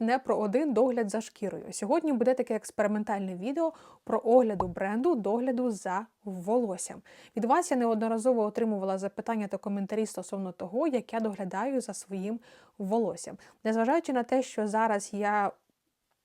не про один догляд за шкірою. Сьогодні буде таке експериментальне відео про огляду бренду догляду за волоссям. Від вас я неодноразово отримувала запитання та коментарі стосовно того, як я доглядаю за своїм волоссям. Незважаючи на те, що зараз я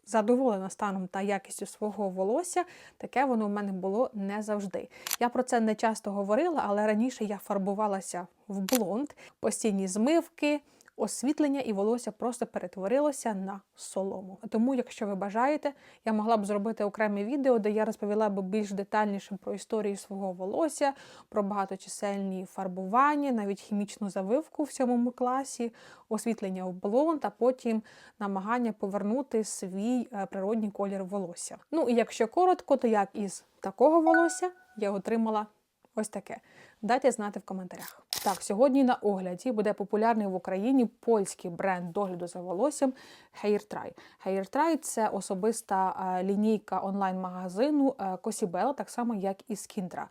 задоволена станом та якістю свого волосся, таке воно в мене було не завжди. Я про це не часто говорила, але раніше я фарбувалася в блонд, постійні змивки. Освітлення і волосся просто перетворилося на солому. Тому, якщо ви бажаєте, я могла б зробити окреме відео, де я розповіла б більш детальніше про історію свого волосся, про багаточисельні фарбування, навіть хімічну завивку в сьомому класі, освітлення в блонд, а потім намагання повернути свій е, природній колір волосся. Ну і якщо коротко, то як із такого волосся я отримала ось таке. Дайте знати в коментарях. Так, сьогодні на огляді буде популярний в Україні польський бренд догляду за волоссям HairTry. HairTry – це особиста е, лінійка онлайн-магазину Косібела, так само як і Skindra.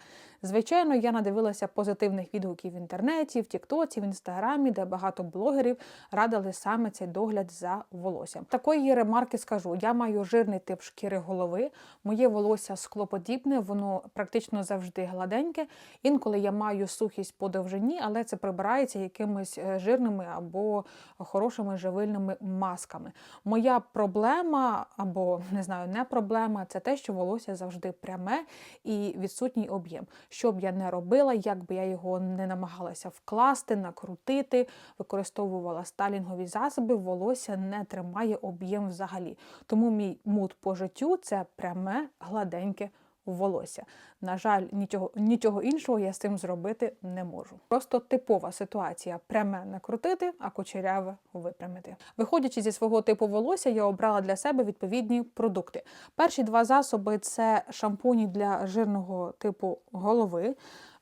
Звичайно, я надивилася позитивних відгуків в інтернеті, в Тіктоці, в інстаграмі, де багато блогерів радили саме цей догляд за волоссям. Такої ремарки скажу: я маю жирний тип шкіри голови, моє волосся склоподібне, воно практично завжди гладеньке. Інколи я маю сухість по довжині, але це прибирається якимись е, жирними або хорошими живильними масками. Моя проблема, або не знаю, не проблема, це те, що волосся завжди пряме і відсутній об'єм. Що б я не робила, як би я його не намагалася вкласти, накрутити, використовувала сталінгові засоби, волосся не тримає об'єм взагалі. Тому мій мут по життю це пряме, гладеньке волосся. На жаль, нічого, нічого іншого я з цим зробити не можу. Просто типова ситуація: пряме накрутити, а кучеряве випрямити. Виходячи зі свого типу волосся, я обрала для себе відповідні продукти. Перші два засоби це шампуні для жирного типу голови.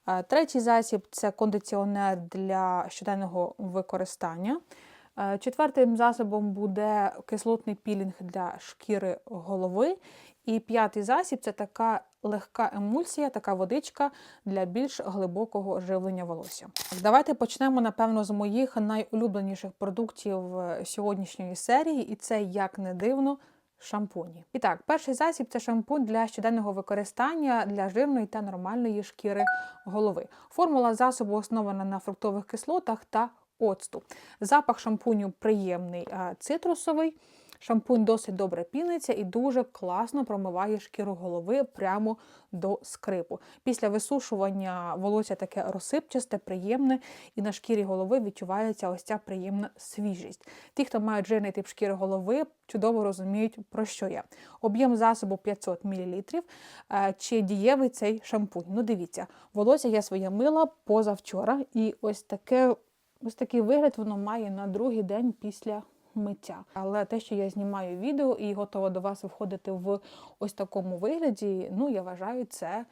Е, Третій засіб це кондиціонер для щоденного використання. Е, Четвертим засобом буде кислотний пілінг для шкіри голови. І п'ятий засіб це така легка емульсія, така водичка для більш глибокого живлення волосся. Давайте почнемо, напевно, з моїх найулюбленіших продуктів е, сьогоднішньої серії, і це, як не дивно, шампуні. І так, перший засіб це шампунь для щоденного використання для жирної та нормальної шкіри голови. Формула засобу основана на фруктових кислотах та оцту. Запах шампуню приємний, цитрусовий. Шампунь досить добре піниться і дуже класно промиває шкіру голови прямо до скрипу. Після висушування волосся таке розсипчасте, приємне, і на шкірі голови відчувається ось ця приємна свіжість. Ті, хто мають жирний тип шкіри голови, чудово розуміють, про що я. Об'єм засобу 500 мл. Чи дієвий цей шампунь? Ну, дивіться, волосся я своє мила позавчора, і ось таке. Ось такий вигляд воно має на другий день після миття. Але те, що я знімаю відео і готова до вас входити в ось такому вигляді, ну я вважаю, це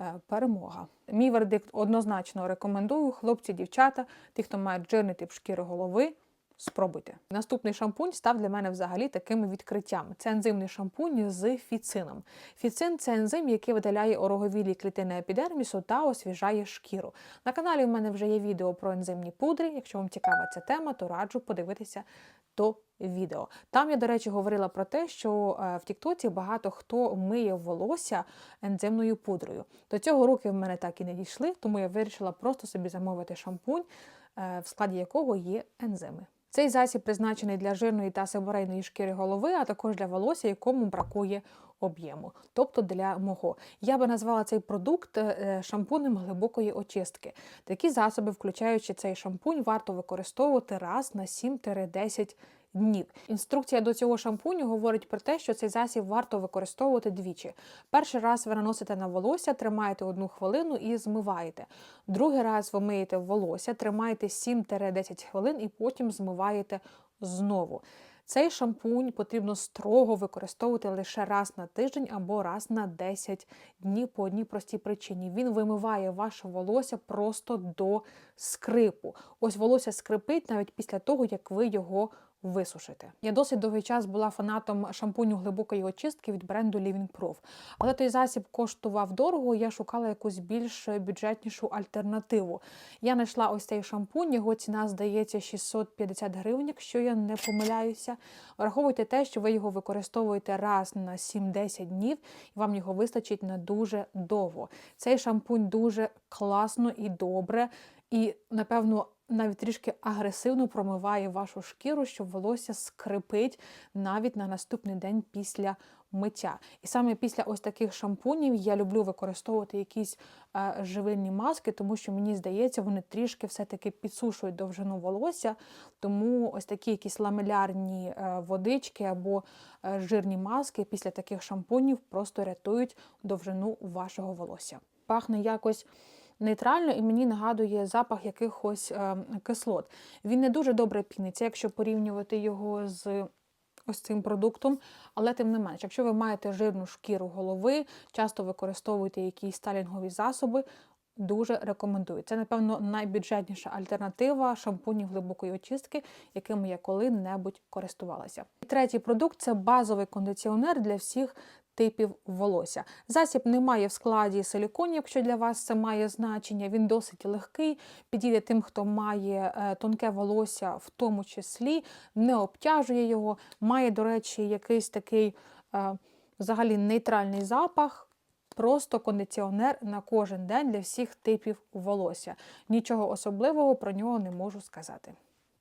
е, перемога. Мій вердикт однозначно рекомендую. Хлопці, дівчата, ті, хто мають жирний тип шкіри голови. Спробуйте. Наступний шампунь став для мене взагалі такими відкриттями. Це ензимний шампунь з фіцином. Фіцин це ензим, який видаляє ороговілі клітини епідермісу та освіжає шкіру. На каналі в мене вже є відео про ензимні пудри. Якщо вам цікава ця тема, то раджу подивитися то відео. Там я, до речі, говорила про те, що е, в Тіктоці багато хто миє волосся ензимною пудрою. До цього руки в мене так і не дійшли, тому я вирішила просто собі замовити шампунь, е, в складі якого є ензими. Цей засіб призначений для жирної та сиборейної шкіри голови, а також для волосся, якому бракує об'єму, тобто для мого. Я би назвала цей продукт е, шампунем глибокої очистки. Такі засоби, включаючи цей шампунь, варто використовувати раз на 7-10 днів. Інструкція до цього шампуню говорить про те, що цей засіб варто використовувати двічі. Перший раз ви наносите на волосся, тримаєте одну хвилину і змиваєте. Другий раз ви миєте волосся, тримаєте 7-10 хвилин і потім змиваєте знову. Цей шампунь потрібно строго використовувати лише раз на тиждень або раз на 10 днів по одній простій причині. Він вимиває ваше волосся просто до скрипу. Ось волосся скрипить навіть після того, як ви його висушити. Я досить довгий час була фанатом шампуню глибокої очистки від бренду Living Proof. Але той засіб коштував дорого, я шукала якусь більш бюджетнішу альтернативу. Я знайшла ось цей шампунь, його ціна здається 650 гривень, якщо я не помиляюся. Враховуйте те, що ви його використовуєте раз на 7-10 днів, і вам його вистачить на дуже довго. Цей шампунь дуже класно і добре, і, напевно, навіть трішки агресивно промиває вашу шкіру, щоб волосся скрипить навіть на наступний день після миття. І саме після ось таких шампунів я люблю використовувати якісь е, живильні маски, тому що мені здається, вони трішки все-таки підсушують довжину волосся. Тому ось такі якісь ламелярні е, водички або е, жирні маски після таких шампунів просто рятують довжину вашого волосся. Пахне якось нейтрально і мені нагадує запах якихось е, кислот. Він не дуже добре піниться, якщо порівнювати його з ось цим продуктом, але тим не менш, якщо ви маєте жирну шкіру голови, часто використовуєте якісь сталінгові засоби. Дуже рекомендую. Це, напевно, найбюджетніша альтернатива шампунів глибокої очистки, якими я коли-небудь користувалася. І Третій продукт це базовий кондиціонер для всіх типів волосся. Засіб не має в складі силіконів, якщо для вас це має значення. Він досить легкий, підійде тим, хто має е, тонке волосся, в тому числі, не обтяжує його, має, до речі, якийсь такий е, взагалі нейтральний запах. Просто кондиціонер на кожен день для всіх типів волосся. Нічого особливого про нього не можу сказати.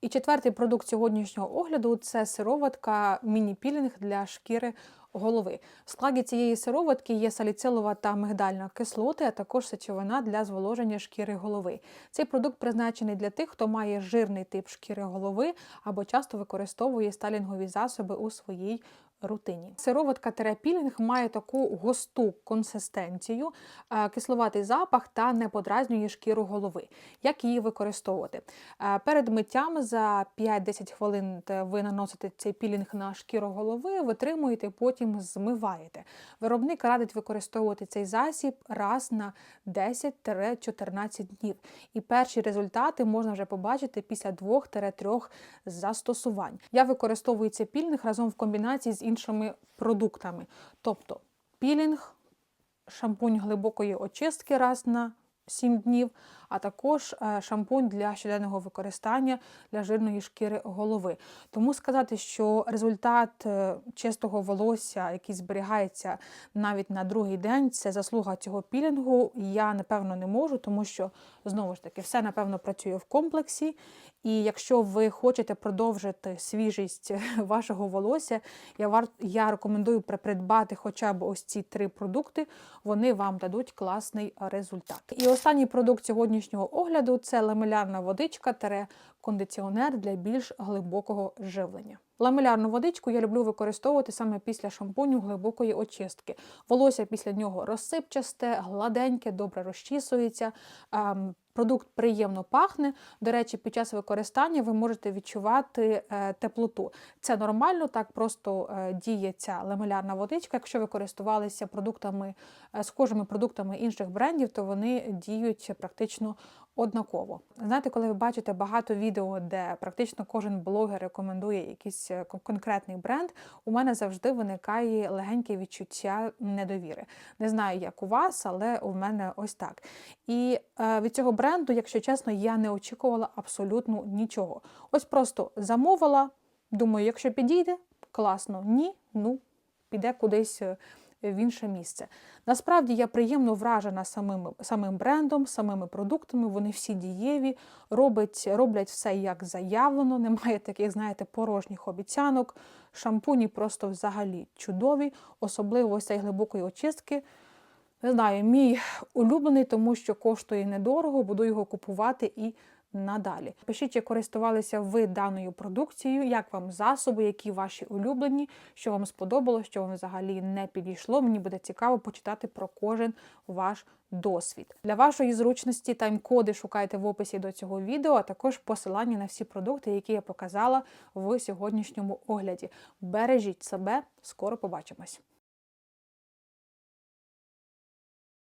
І четвертий продукт сьогоднішнього огляду це сироватка міні-пілінг для шкіри голови. В складі цієї сироватки є саліцилова та мигдальна кислоти, а також сечовина для зволоження шкіри голови. Цей продукт призначений для тих, хто має жирний тип шкіри голови або часто використовує сталінгові засоби у своїй рутині. Сироватка терапілінг має таку густу консистенцію, е, кисловатий запах та не подразнює шкіру голови. Як її використовувати? Е, перед миттям за 5-10 хвилин ви наносите цей пілінг на шкіру голови, витримуєте, потім змиваєте. Виробник радить використовувати цей засіб раз на 10-14 днів. І перші результати можна вже побачити після 2-3 застосувань. Я використовую цей пілінг разом в комбінації з іншими продуктами. Тобто пілінг, шампунь глибокої очистки раз на 7 днів, а також е, шампунь для щоденного використання для жирної шкіри голови. Тому сказати, що результат е, чистого волосся, який зберігається навіть на другий день, це заслуга цього пілінгу, я напевно не можу, тому що знову ж таки все напевно працює в комплексі. І якщо ви хочете продовжити свіжість вашого волосся, я вар... я рекомендую придбати хоча б ось ці три продукти, вони вам дадуть класний результат. І останній продукт сьогоднішнього огляду це ламелярна водичка кондиціонер для більш глибокого живлення. Ламелярну водичку я люблю використовувати саме після шампуню глибокої очистки. Волосся після нього розсипчасте, гладеньке, добре розчісується. Ем, продукт приємно пахне. До речі, під час використання ви можете відчувати е, теплоту. Це нормально, так просто е, діє ця ламелярна водичка. Якщо ви користувалися продуктами, е, схожими продуктами інших брендів, то вони діють практично однаково. Знаєте, коли ви бачите багато відео, де практично кожен блогер рекомендує якийсь е, конкретний бренд, у мене завжди виникає легеньке відчуття недовіри. Не знаю, як у вас, але у мене ось так. І е, від цього бренду, якщо чесно, я не очікувала абсолютно нічого. Ось просто замовила, думаю, якщо підійде, класно, ні, ну піде кудись. В інше місце. Насправді я приємно вражена самим самим брендом, самими продуктами. Вони всі дієві, робить, роблять все як заявлено. Немає таких, знаєте, порожніх обіцянок. Шампуні просто взагалі чудові, особливо цей глибокої очистки. Не знаю, мій улюблений, тому що коштує недорого, буду його купувати і надалі. Пишіть, чи користувалися ви даною продукцією, як вам засоби, які ваші улюблені, що вам сподобалось, що вам взагалі не підійшло. Мені буде цікаво почитати про кожен ваш досвід. Для вашої зручності тайм-коди шукайте в описі до цього відео, а також посилання на всі продукти, які я показала в сьогоднішньому огляді. Бережіть себе, скоро побачимось!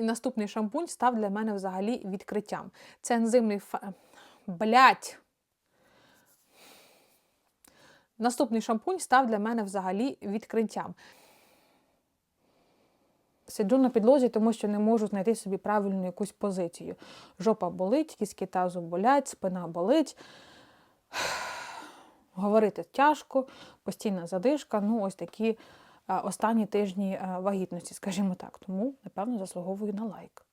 Наступний шампунь став для мене взагалі відкриттям. Це ензимний Блять. Наступний шампунь став для мене взагалі відкриттям. Сиджу на підлозі, тому що не можу знайти собі правильну якусь позицію. Жопа болить, кіски тазу болять, спина болить. Говорити тяжко, постійна задишка. Ну, ось такі останні тижні вагітності, скажімо так. Тому, напевно, заслуговую на лайк.